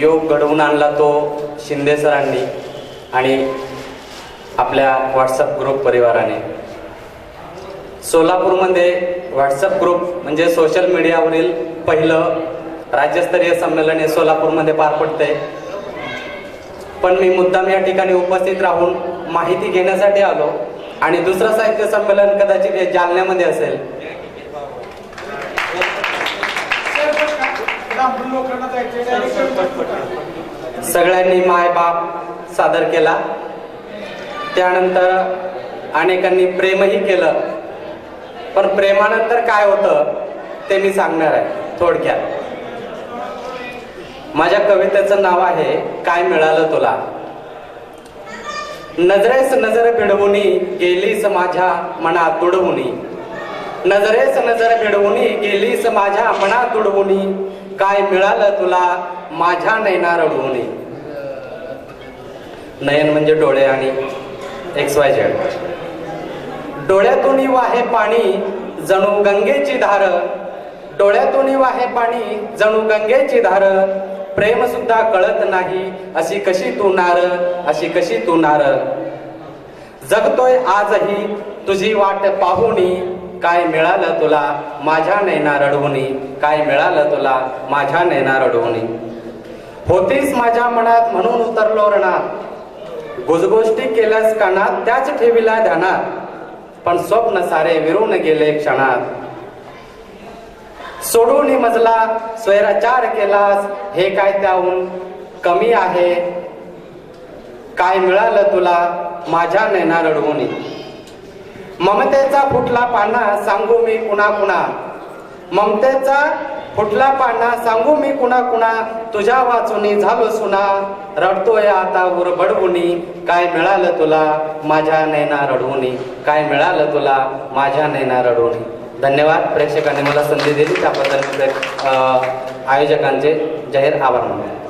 योग घडवून आणला तो शिंदे सरांनी आणि आपल्या व्हॉट्सअप ग्रुप परिवाराने. सोलापूरमध्ये व्हॉट्सअप ग्रुप म्हणजे सोशल मीडियावरील पहिलं राज्यस्तरीय संमेलन हे सोलापूरमध्ये पार पडते पण मी मुद्दाम या ठिकाणी उपस्थित राहून माहिती घेण्यासाठी आलो आणि दुसरं साहित्य संमेलन कदाचित हे जालन्यामध्ये असेल. सगळ्यांनी माय बाप सादर केला. त्यानंतर अनेकांनी प्रेमही केलं. पण प्रेमानंतर काय होतं ते मी सांगणार आहे थोडक्यात. माझ्या कवितेचं नाव आहे काय मिळालं तुला? नजरेस नजर भिडवुनी गेलीस माझ्या मनात तुडवुनी. नजरेस नजर भिडवुनी गेलीस माझ्या मनात तुडवुनी. काय मिळालं तुला? माझ्या नैना रडवुनी नयन म्हणजे डोळे आणि एक्स वाय झेड डोळ्यातून वाहे पाणी जणू गंगेची धार. डोळ्यातून वाहे पाणी जणू गंगेची धार. प्रेम सुद्धा कळत नाही अशी कशी तू नार अशी कशी तू नार. जगतोय आजही तुझी वाट पाहुणी काय मिळालं तुला? माझ्या नैना रडवुनी. काय मिळालं तुला? माझ्या नैना रडवुनी. होतीस माझ्या मनात म्हणून उतरलो रणात. गुजगोष्टी केल्यास कानात त्याच ठेवीला ध्यानात. पण स्वप्न सारे विरून गेले क्षणात. सोडून मजला स्वैराचार केलास. हे काय त्याहून कमी आहे? काय मिळालं तुला? माझ्या नैना रडवणी ममतेचा फुटला पाना सांगू मी कुणा कुणा ममतेचा फुटला पाना सांगू मी कुणा कुणा तुझ्या वाचुनी झालो सुना. रडतोय आता उरबडवुनी काय मिळालं तुला? माझ्या नैना रडवुनी. काय मिळालं तुला? माझ्या नैना रडवुनी. धन्यवाद प्रेक्षकांनी मला संधी दिली. त्याबद्दल आयोजकांचे जाहीर आभार मानले.